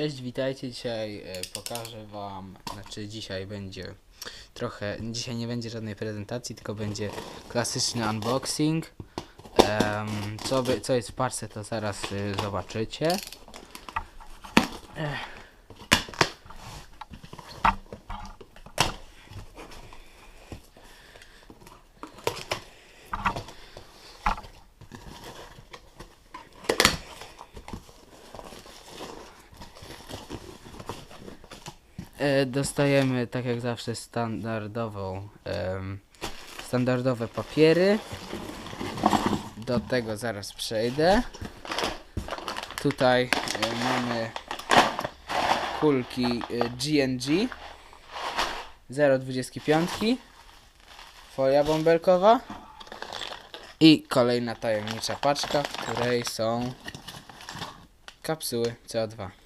Cześć, witajcie. Dzisiaj e, pokażę Wam, znaczy dzisiaj będzie trochę, dzisiaj nie będzie żadnej prezentacji, tylko będzie klasyczny unboxing. Em, co, by, co jest w parce, to zaraz y, zobaczycie. Ech. E, dostajemy tak jak zawsze standardową standardowe papiery. Do tego zaraz przejdę. Tutaj e, mamy kulki e, GNG 0,25 folia bąbelkowa. I kolejna tajemnicza paczka w której są kapsuły CO2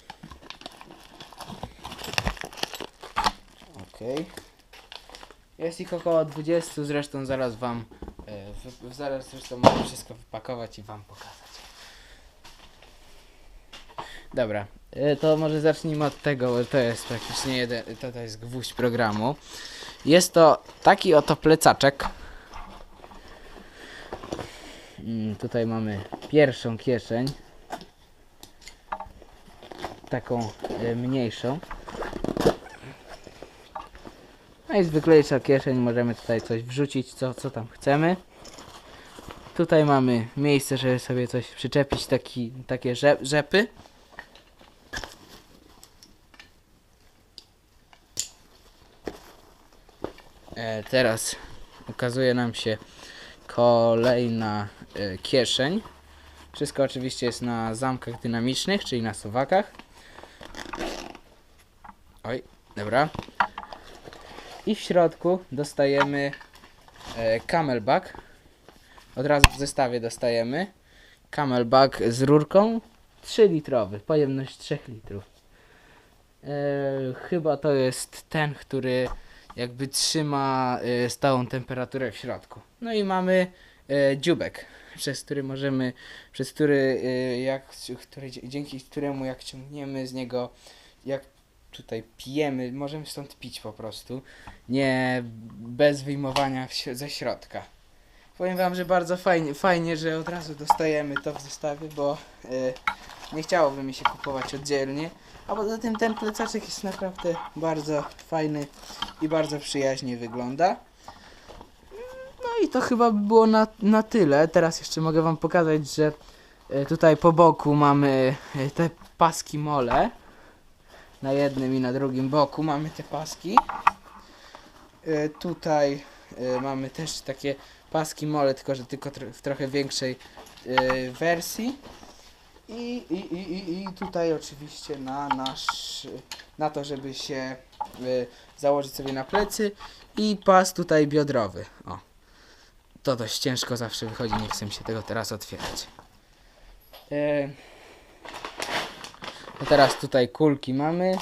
Okej. Jest ich około 20, zresztą zaraz wam e, zaraz zresztą mogę wszystko wypakować i wam pokazać. Dobra, e, to może zacznijmy od tego, bo to jest praktycznie jeden, to, to jest gwóźdź programu. Jest to taki oto plecaczek. Mm, tutaj mamy pierwszą kieszeń. Taką e, mniejszą. No i kieszeń, możemy tutaj coś wrzucić, co, co tam chcemy. Tutaj mamy miejsce, żeby sobie coś przyczepić, taki, takie rzep, rzepy. E, teraz ukazuje nam się kolejna e, kieszeń. Wszystko oczywiście jest na zamkach dynamicznych, czyli na suwakach. Oj, dobra. I w środku dostajemy e, camelback. Od razu w zestawie dostajemy camelback z rurką 3 litrowy, pojemność 3 litrów. E, chyba to jest ten, który jakby trzyma e, stałą temperaturę w środku. No i mamy e, dziubek, przez który możemy, przez który, e, jak, który, dzięki któremu jak ciągniemy z niego, jak tutaj pijemy, możemy stąd pić po prostu, nie bez wyjmowania ze środka. Powiem wam, że bardzo fajnie, fajnie, że od razu dostajemy to w zestawie, bo y, nie chciałoby mi się kupować oddzielnie. A poza tym ten plecaczek jest naprawdę bardzo fajny i bardzo przyjaźnie wygląda. No i to chyba by było na, na tyle. Teraz jeszcze mogę wam pokazać, że y, tutaj po boku mamy y, te paski mole na jednym i na drugim boku mamy te paski. E, tutaj e, mamy też takie paski mole, tylko że tylko w trochę większej e, wersji. I, i, i, i, tutaj oczywiście na nasz, na to, żeby się założyć sobie na plecy i pas tutaj biodrowy. O. To dość ciężko zawsze wychodzi, nie chcę mi się tego teraz otwierać. No teraz tutaj kulki mamy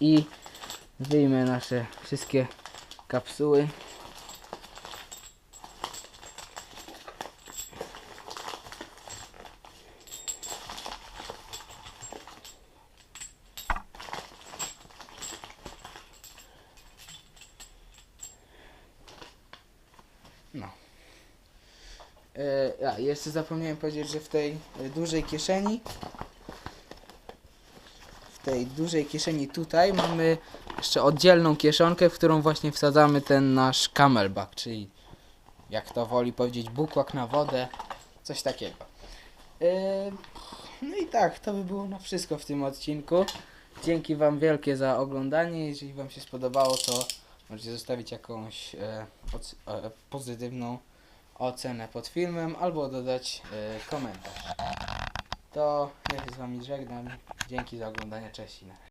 i wyjmę nasze wszystkie kapsuły. No. E, a, jeszcze zapomniałem powiedzieć, że w tej e, dużej kieszeni tej dużej kieszeni tutaj mamy jeszcze oddzielną kieszonkę, w którą właśnie wsadzamy ten nasz camelback, czyli jak to woli powiedzieć bukłak na wodę, coś takiego. Yy, no i tak, to by było na wszystko w tym odcinku. Dzięki Wam wielkie za oglądanie. Jeżeli Wam się spodobało, to możecie zostawić jakąś e, e, pozytywną ocenę pod filmem albo dodać e, komentarz. To ja się z Wami żegnam. Dzięki za oglądanie. Cześć.